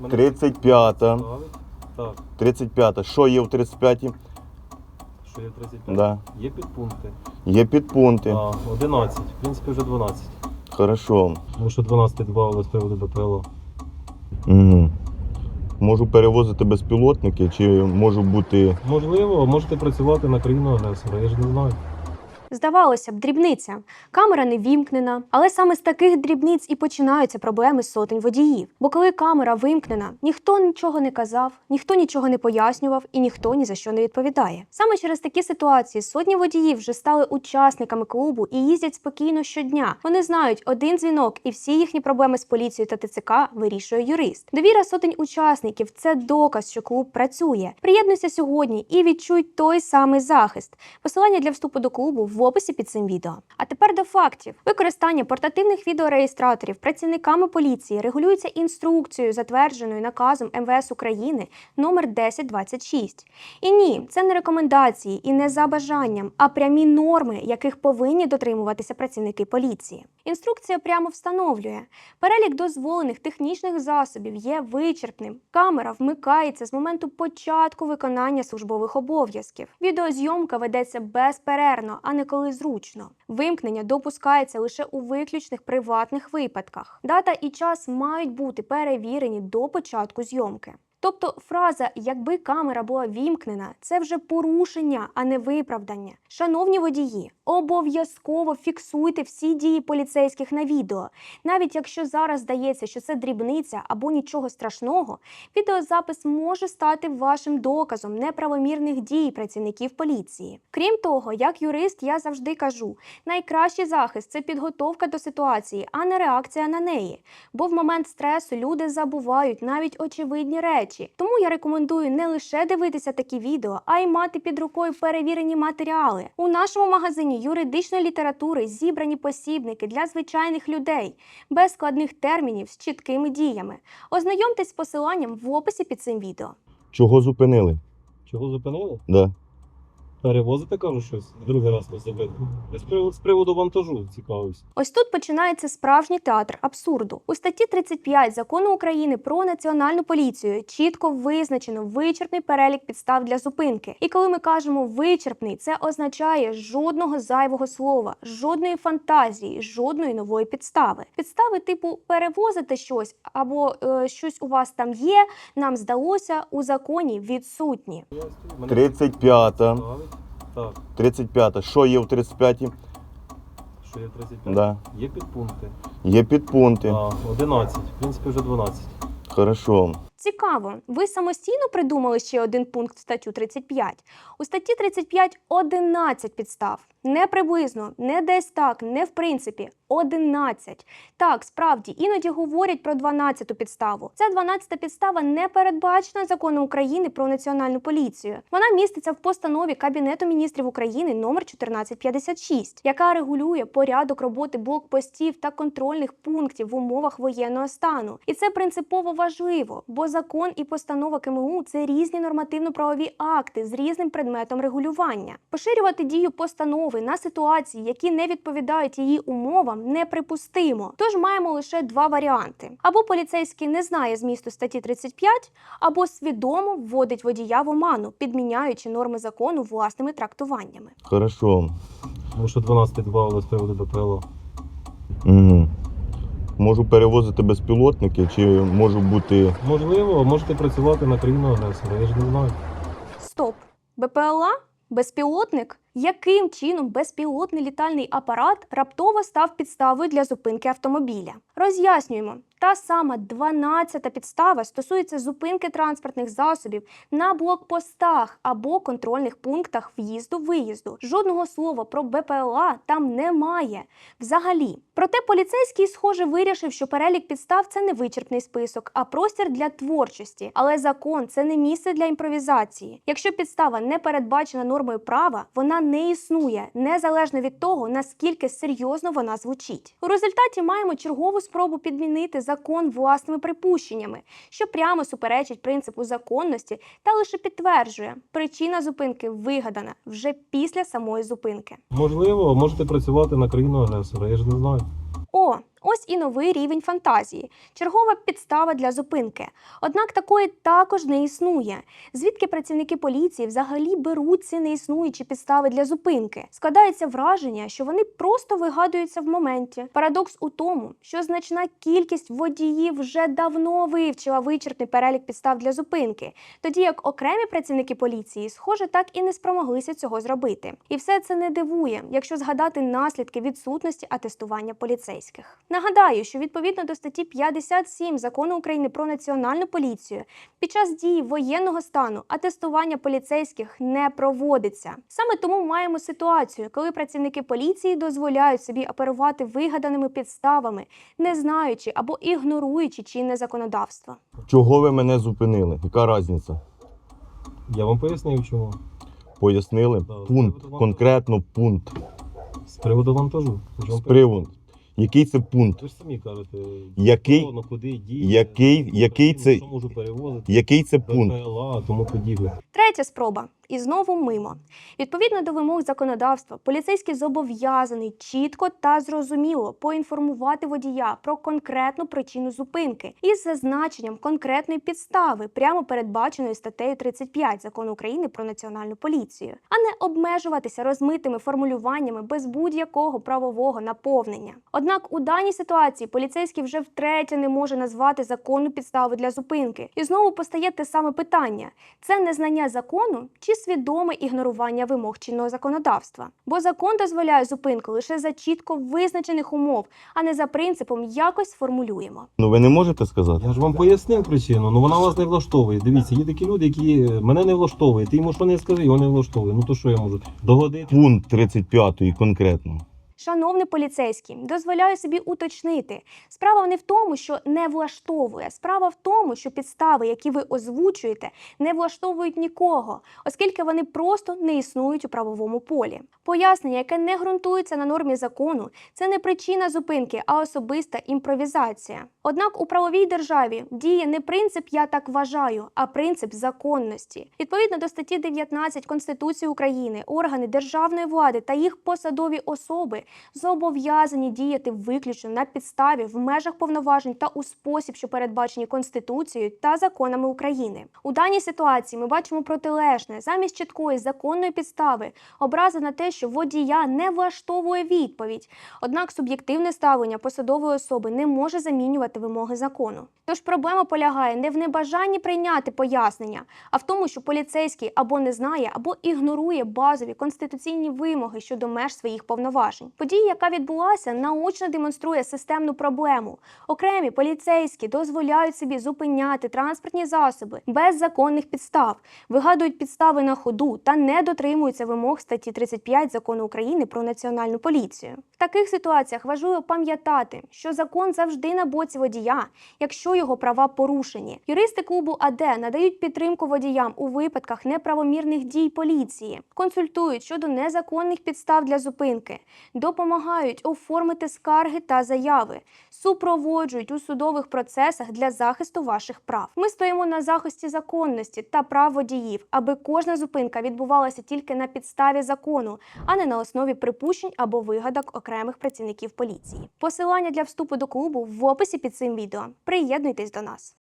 Мене 35-та. Так, 35-та. Що є в 35-й? що є 35? Да. Є підпункти. Є підпункти. А, 11. В принципі, вже 12. Хорошо. Тому що 12 додавали з приводу БПЛО. Угу. Можу перевозити безпілотники, чи можу бути. Можливо, можете працювати на країну агресора, я ж не знаю. Здавалося б, дрібниця. Камера не вімкнена, але саме з таких дрібниць і починаються проблеми сотень водіїв. Бо коли камера вимкнена, ніхто нічого не казав, ніхто нічого не пояснював і ніхто ні за що не відповідає. Саме через такі ситуації сотні водіїв вже стали учасниками клубу і їздять спокійно щодня. Вони знають один дзвінок, і всі їхні проблеми з поліцією та ТЦК вирішує юрист. Довіра сотень учасників це доказ, що клуб працює. Приєднуйся сьогодні і відчуй той самий захист. Посилання для вступу до клубу в описі під цим відео. А тепер до фактів: використання портативних відеореєстраторів працівниками поліції регулюється інструкцією, затвердженою наказом МВС України номер 1026. І ні, це не рекомендації і не за бажанням, а прямі норми, яких повинні дотримуватися працівники поліції. Інструкція прямо встановлює, перелік дозволених технічних засобів є вичерпним. Камера вмикається з моменту початку виконання службових обов'язків. Відеозйомка ведеться безперервно, а не коли зручно. Вимкнення допускається лише у виключних приватних випадках. Дата і час мають бути перевірені до початку зйомки. Тобто фраза якби камера була вімкнена, це вже порушення, а не виправдання. Шановні водії, обов'язково фіксуйте всі дії поліцейських на відео. Навіть якщо зараз здається, що це дрібниця або нічого страшного, відеозапис може стати вашим доказом неправомірних дій працівників поліції. Крім того, як юрист, я завжди кажу: найкращий захист це підготовка до ситуації, а не реакція на неї. Бо в момент стресу люди забувають навіть очевидні речі. Тому я рекомендую не лише дивитися такі відео, а й мати під рукою перевірені матеріали. У нашому магазині юридичної літератури зібрані посібники для звичайних людей без складних термінів з чіткими діями. Ознайомтесь з посиланням в описі під цим відео. Чого зупинили? Чого зупинили? Да. Перевозити, кажу, щось. Другий раз вас забити. З приводу, з приводу вантажу цікавився. Ось тут починається справжній театр абсурду. У статті 35 закону України про національну поліцію чітко визначено вичерпний перелік підстав для зупинки. І коли ми кажемо вичерпний, це означає жодного зайвого слова, жодної фантазії, жодної нової підстави. Підстави типу перевозити щось або е, щось у вас там є, нам здалося у законі відсутні. Мене 35-та. Так, 35-та. Що є в 35-й? що є 35? Да. Є підпункти. Є підпункти. А, 11. В принципі, вже 12. Хорошо. Цікаво, ви самостійно придумали ще один пункт в статтю 35? У статті 35 11 підстав. Не приблизно, не десь так, не в принципі. 11. Так, справді, іноді говорять про 12 підставу. Ця 12 підстава не передбачена законом України про національну поліцію. Вона міститься в постанові Кабінету міністрів України номер 1456, яка регулює порядок роботи блокпостів та контрольних пунктів в умовах воєнного стану. І це принципово важливо, бо закон і постанова КМУ це різні нормативно-правові акти з різним предметом регулювання. Поширювати дію постанови на ситуації, які не відповідають її умовам, неприпустимо. Тож маємо лише два варіанти: або поліцейський не знає змісту статті 35, або свідомо вводить водія в оману, підміняючи норми закону власними трактуваннями. Хорошо. Тому що 12 додавали з приводу БПЛО. Угу. Можу перевозити безпілотники, чи можу бути. Можливо, можете працювати на країну агресора, я ж не знаю. Стоп! БПЛА? Безпілотник? Яким чином безпілотний літальний апарат раптово став підставою для зупинки автомобіля? Роз'яснюємо. Та сама 12-та підстава стосується зупинки транспортних засобів на блокпостах або контрольних пунктах в'їзду-виїзду. Жодного слова про БПЛА там немає взагалі. Проте поліцейський, схоже, вирішив, що перелік підстав це не вичерпний список, а простір для творчості. Але закон це не місце для імпровізації. Якщо підстава не передбачена нормою права, вона не існує незалежно від того, наскільки серйозно вона звучить. У результаті маємо чергову спробу підмінити закон власними припущеннями, що прямо суперечить принципу законності та лише підтверджує, причина зупинки вигадана вже після самої зупинки. Можливо, можете працювати на країну агресора, я ж не знаю. О, Ось і новий рівень фантазії. Чергова підстава для зупинки. Однак такої також не існує. Звідки працівники поліції взагалі беруть ці неіснуючі підстави для зупинки? Складається враження, що вони просто вигадуються в моменті. Парадокс у тому, що значна кількість водіїв вже давно вивчила вичерпний перелік підстав для зупинки, тоді як окремі працівники поліції, схоже, так і не спромоглися цього зробити. І все це не дивує, якщо згадати наслідки відсутності атестування поліцейських. Нагадаю, що відповідно до статті 57 закону України про національну поліцію під час дії воєнного стану атестування поліцейських не проводиться. Саме тому маємо ситуацію, коли працівники поліції дозволяють собі оперувати вигаданими підставами, не знаючи або ігноруючи чинне законодавство. Чого ви мене зупинили? Яка різниця? Я вам пояснив, чому. Пояснили? Так, Пункт, конкретно пункт. З приводу вам З приводу. Який це пункт? Ви ж самі кажете, Який- хто, ну, куди діє, який- який це- що можу перевозити, Який це пункт? ПЛА, тому подібне. Третя спроба. І знову мимо. Відповідно до вимог законодавства, поліцейський зобов'язаний чітко та зрозуміло поінформувати водія про конкретну причину зупинки із зазначенням конкретної підстави, прямо передбаченої статтею 35 закону України про національну поліцію, а не обмежуватися розмитими формулюваннями без будь-якого правового наповнення. Однак у даній ситуації поліцейський вже втретє не може назвати законну підставу для зупинки, і знову постає те саме питання: це незнання закону чи свідоме ігнорування вимог чинного законодавства? Бо закон дозволяє зупинку лише за чітко визначених умов, а не за принципом якось сформулюємо. Ну ви не можете сказати? Я ж вам пояснив причину, ну вона вас не влаштовує. Дивіться, є такі люди, які е, мене не влаштовують. Ти йому що не скажи, його не влаштовує. Ну то що я можу? Догодити? Пункт 35 конкретно. Шановний поліцейський, дозволяю собі уточнити. Справа не в тому, що не влаштовує. Справа в тому, що підстави, які ви озвучуєте, не влаштовують нікого, оскільки вони просто не існують у правовому полі. Пояснення, яке не ґрунтується на нормі закону, це не причина зупинки, а особиста імпровізація. Однак у правовій державі діє не принцип я так вважаю, а принцип законності. Відповідно до статті 19 Конституції України, органи державної влади та їх посадові особи зобов'язані діяти виключно на підставі в межах повноважень та у спосіб, що передбачені Конституцією та законами України. У даній ситуації ми бачимо протилежне замість чіткої законної підстави, образи на те, що водія не влаштовує відповідь. Однак суб'єктивне ставлення посадової особи не може замінювати вимоги закону. Тож проблема полягає не в небажанні прийняти пояснення, а в тому, що поліцейський або не знає, або ігнорує базові конституційні вимоги щодо меж своїх повноважень. Подія, яка відбулася, наочно демонструє системну проблему. Окремі поліцейські дозволяють собі зупиняти транспортні засоби без законних підстав, вигадують підстави на ходу та не дотримуються вимог статті 35 закону України про національну поліцію. В таких ситуаціях важливо пам'ятати, що закон завжди на боці водія, якщо його права порушені. Юристи клубу АД надають підтримку водіям у випадках неправомірних дій поліції, консультують щодо незаконних підстав для зупинки, допомагають оформити скарги та заяви, супроводжують у судових процесах для захисту ваших прав. Ми стоїмо на захисті законності та прав водіїв, аби кожна зупинка відбувалася тільки на підставі закону, а не на основі припущень або вигадок окремих працівників поліції. Посилання для вступу до клубу в описі під цим відео. Приєднуйтесь до нас.